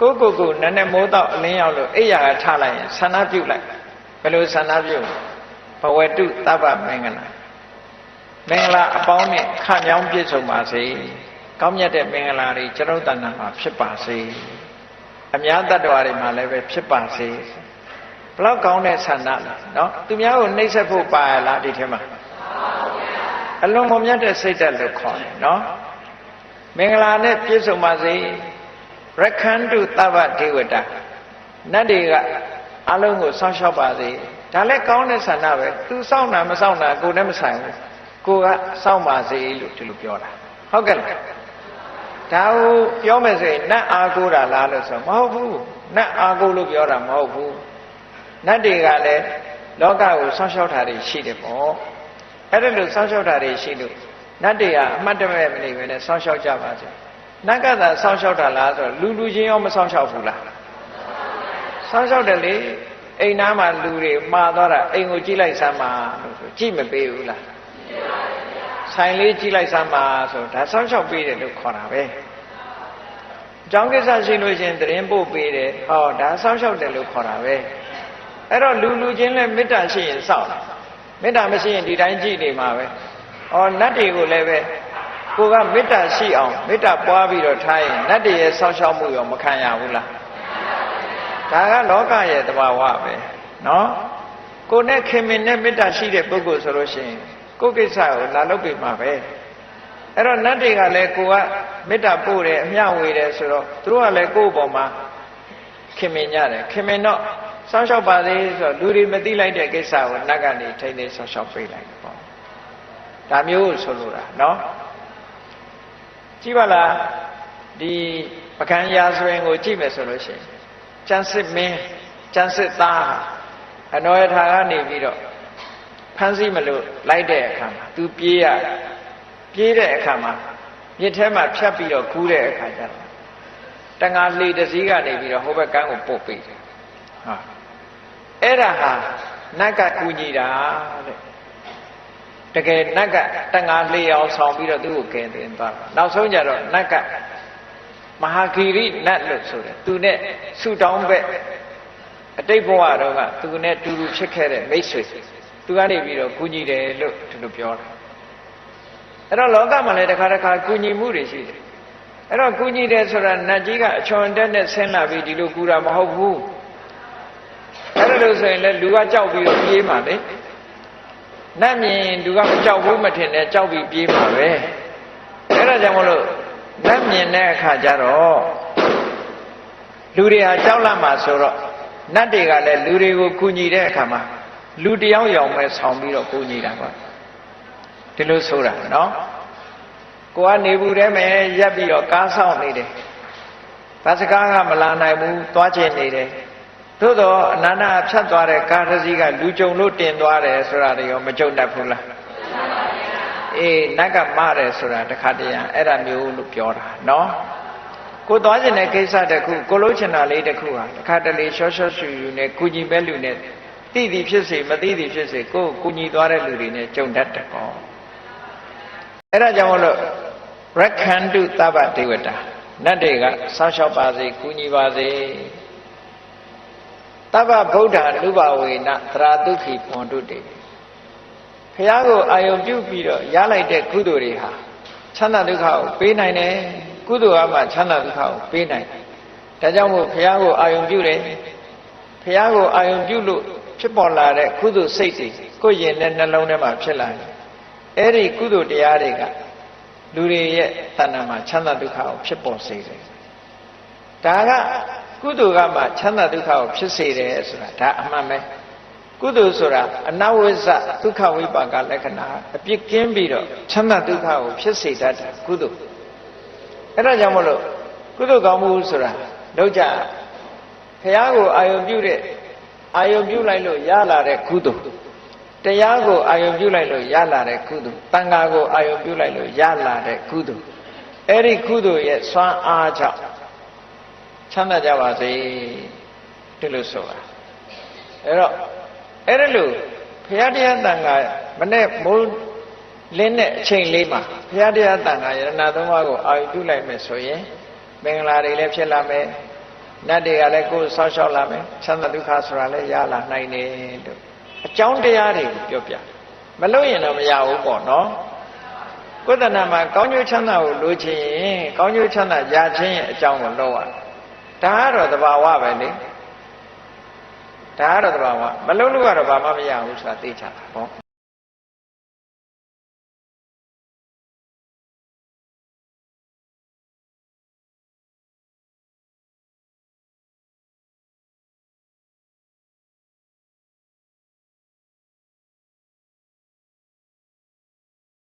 ကိုကိုကိုနည်းနည်းမိုးတော့အလင်းရောက်လို့အိယာကထလိုက်ရင်ဆန္ဒပြုလိုက်ဘယ်လိုဆန္ဒပြုဘဝတုတပ္ပမင်္ဂလာမင်္ဂလာအပေါင်းနဲ့ခမြောင်းပြည့်စုံပါစေကောင်းမြတ်တဲ့မင်္ဂလာတွေကျွန်ုပ်တဏ္ဍာမှာဖြစ်ပါစေအများတ attva တွေမှာလည်းပဲဖြစ်ပါစေဘလောက်ကောင်းတဲ့ဆန္ဒလဲနော်သူများကိုနှိပ်စက်ဖို့ပါရလားဒီထဲမှာအလွန်မမြတ်တဲ့စိတ်ဓာတ်လို့ခေါ်တယ်နော်မင်္ဂလာနဲ့ပြည့်စုံပါစေ ရခန္တုတဗ္ဗဒေဝတာနတ်တွေကအလုံးကိုစောင့်ရှောက်ပါစေဒါလည်းကောင်းတဲ့ဆန္ဒပဲသူစောင့်တာမစောင့်တာကိုယ်နဲ့မဆိုင်ဘူးကိုကစောင့်ပါစေလို့ဒီလိုပြောတာဟုတ်ကဲ့လားဒါကိုပြောမယ်ဆိုရင်နတ်အာကိုတာလားလို့ဆိုမဟုတ်ဘူးနတ်အာကိုလို့ပြောတာမဟုတ်ဘူးနတ်တွေကလည်းလောကကိုစောင့်ရှောက်တာတွေရှိတယ်ပေါ့အဲ့ဒါလို့စောင့်ရှောက်တာတွေရှိလို့နတ်တွေကအမှတ်တမဲ့မနေဘဲနဲ့စောင့်ရှောက်ကြပါစေ နတ်ကသာစောင့်ရှောက်တာလားဆိုလူလူချင်းရောမစောင့်ရှောက်ဘူးလားစောင့်ရှောက်တယ်လေအိမ်သားမှာလူတွေမှားသွားတာအိမ်ကိုကြည့်လိုက်စမ်းပါလို့ဆိုကြည့်မပေးဘူးလားဆိုင်လေးကြည့်လိုက်စမ်းပါဆိုဒါစောင့်ရှောက်ပေးတယ်လို့ခေါ်တာပဲအကြောင်းကိစ္စရှိလို့ရှင်တရင်ပို့ပေးတယ်ဟောဒါစောင့်ရှောက်တယ်လို့ခေါ်တာပဲအဲ့တော့လူလူချင်းလည်းမေတ္တာရှိရင်စောင့်မေတ္တာမရှိရင်ဒီတိုင်းကြည့်နေမှာပဲဩနတ်တွေကိုလည်းပဲ ကိုကမေတ္တာရှိအောင်မေတ္တာပွားပြီးတော့ထားရင်နတ်တွေရဲ့စောင့်ရှောက်မှုရောမခံရဘူးလားဒါကလောကရဲ့တဘာဝပဲနော်ကိုနဲ့ခင်မင်နဲ့မေတ္တာရှိတဲ့ပုဂ္ဂိုလ်ဆိုလို့ရှိရင်ကိုယ်ကိစ္စကိုလာလုပ်ပြီမှာပဲအဲ့တော့နတ်တွေကလည်းကိုကမေတ္တာပို့တယ်အမျှဝေတယ်ဆိုတော့သူတို့ကလည်းကိုယ့်ဘောမှာခင်မင်ကြတယ်ခင်မင်တော့စောင့်ရှောက်ပါသေးဆိုတော့လူတွေမသိလိုက်တဲ့ကိစ္စကိုနတ်ကနေထိန်းသိမ်းစောင့်ရှောက်ပေးလိုက်တယ်ပေါ့ဒါမျိုးဆိုလိုတာနော် ကြည့်ပါလားဒီပကံရာဇဝင်ကိုကြည့်မယ်ဆိုလို့ရှိရင်ကျန်စစ်မင်းကျန်စစ်သားအနောယထာကနေပြီးတော့ဖမ်းဆီးမလို့လိုက်တဲ့အခါမှာသူပြေးရပြေးတဲ့အခါမှာမြစ်ထဲမှာဖြတ်ပြီးတော့ကူးတဲ့အခါကျတော့တငါလှေတစည်းကနေပြီးတော့ဟိုဘက်ကန်းကိုပုတ်ပေးတယ်ဟာအဲ့ဒါဟာနတ်ကကူညီတာတဲ့ တကယ်နတ်ကတငါလှေအောင်ဆောင်ပြီးတော့သူ့ကိုကယ်တင်သွားတာနောက်ဆုံးကျတော့နတ်ကမဟာဂီရိနတ်လို့ဆိုတယ်သူနဲ့ဆူတောင်းဘက်အတိတ်ဘဝတော့ကသူနဲ့တူတူဖြစ်ခဲ့တဲ့မိတ်ဆွေသူကနေပြီးတော့ကူညီတယ်လို့သူတို့ပြောတာအဲ့တော့လောကမှာလည်းတစ်ခါတစ်ခါကူညီမှုတွေရှိတယ်အဲ့တော့ကူညီတယ်ဆိုတာနတ်ကြီးကအချွန်တက်နဲ့ဆင်းလာပြီးဒီလိုကူတာမဟုတ်ဘူးအဲ့ဒါလို့ဆိုရင်လည်းလူကကြောက်ပြီးတော့ပြေးမှာလေ နတ်မြင်လူကမကြောက်ဘူးမထင်နဲ့ကြောက်ပြီးပြေးမှာပဲအဲ့ဒါကြောင့်မလို့နတ်မြင်တဲ့အခါကျတော့လူတွေဟာကြောက်လာမှာဆိုတော့နတ်တွေကလည်းလူတွေကိုကူညီတဲ့အခါမှာလူတယောက်ယောင်မဲ့ဆောင်းပြီးတော့ကူညီတာပါဒီလိုဆိုတာနော်ကိုကနေဘူးထဲမှာရက်ပြီးတော့ကားဆောင်နေတယ်ဘာစကားကမလာနိုင်ဘူးသွားချင်နေတယ် သို့တော့အနန္တဖြတ်သွားတဲ့ကားတစ်စီးကလူကြုံလို့တင်သွားတယ်ဆိုတာတွေရောမကြုံတတ်ဘူးလားအေးနတ်ကမတယ်ဆိုတာတခါတည်းရအဲ့ဒါမျိုးလို့ပြောတာနော်ကိုသွားကျင်တဲ့ကိစ္စတခုကိုလို့ချင်တာလေးတခုဟာတခါတလေရှော့ရှော့ရှူရှူနဲ့ကုညီမဲ့လူနဲ့သိသည်ဖြစ်စေမသိသည်ဖြစ်စေကိုယ်ကုညီသွားတဲ့လူတွေနဲ့ကြုံတတ်တယ်ပေါ့အဲ့ဒါကြောင့်မလို့ရခန္တုသဗ္ဗဒေဝတာနတ်တွေကစောင့်ရှောက်ပါစေကုညီပါစေ သဗ္ဗဗုဒ္ဓနုဘဝေနသရာတုခိပွန်တုတေဖះကိုအာယုံပြုပြီးတော့ရလိုက်တဲ့ကုသိုလ်တွေဟာချမ်းသာဒုက္ခကိုပေးနိုင်တယ်ကုသိုလ်ကမှချမ်းသာဒုက္ခကိုပေးနိုင်တယ်ဒါကြောင့်မို့ဖះကိုအာယုံပြုတယ်ဖះကိုအာယုံပြုလို့ဖြစ်ပေါ်လာတဲ့ကုသိုလ်စိတ်တွေကိုယ်ရင်နဲ့နှလုံးထဲမှာဖြစ်လာတယ်အဲ့ဒီကုသိုလ်တရားတွေကလူတွေရဲ့တဏ္ဍာမှာချမ်းသာဒုက္ခကိုဖြစ်ပေါ်စေတယ်ဒါက ကုသိုလ်ကမှချမ်းသာဒုက္ခကိုဖြစ်စေတယ်ဆိုတာဒါအမှန်ပဲကုသိုလ်ဆိုတာအနဝိဇ္ဇဒုက္ခဝိပါကလက္ခဏာအပြစ်ကင်းပြီးတော့ချမ်းသာဒုက္ခကိုဖြစ်စေတတ်တာကုသိုလ်အဲ့ဒါကြောင့်မလို့ကုသိုလ်ကောင်းမှုဆိုတာလောက်ကြဖះကိုအာယုံပြုတဲ့အာယုံပြုလိုက်လို့ရလာတဲ့ကုသိုလ်တရားကိုအာယုံပြုလိုက်လို့ရလာတဲ့ကုသိုလ်တန်ခါကိုအာယုံပြုလိုက်လို့ရလာတဲ့ကုသိုလ်အဲ့ဒီကုသိုလ်ရဲ့စွမ်းအားကြောင့် ချမ်းသာကြပါစေဒီလိုဆိုတာအဲ့တော့အဲ့ဒါလို့ဘုရားတရားတန်ခါမနဲ့မိုးလင်းတဲ့အချိန်လေးမှာဘုရားတရားတန်ခါယရဏသုံးပါးကိုအာရုံပြုလိုက်မယ်ဆိုရင်မင်္ဂလာတွေလည်းဖြစ်လာမယ်နတ်တွေကလည်းကိုယ်ဆောက်ရှောက်လာမယ်ချမ်းသာဒုက္ခဆိုတာလည်းရလာနိုင်တယ်လို့အကြောင်းတရားတွေပြောပြမလို့ရင်တော့မရဘူးပေါ့နော်ကုသနာမှာကောင်းကျိုးချမ်းသာကိုလိုချင်ရင်ကောင်းကျိုးချမ်းသာရခြင်းရဲ့အကြောင်းကိုလောက်ရတယ် ဒါကတော့သဘာဝပဲလေဒါကတော့သဘာဝမလုံးလို့ကတော့ဘာမှမရဘူးဆိုတာသိချတာပေါ့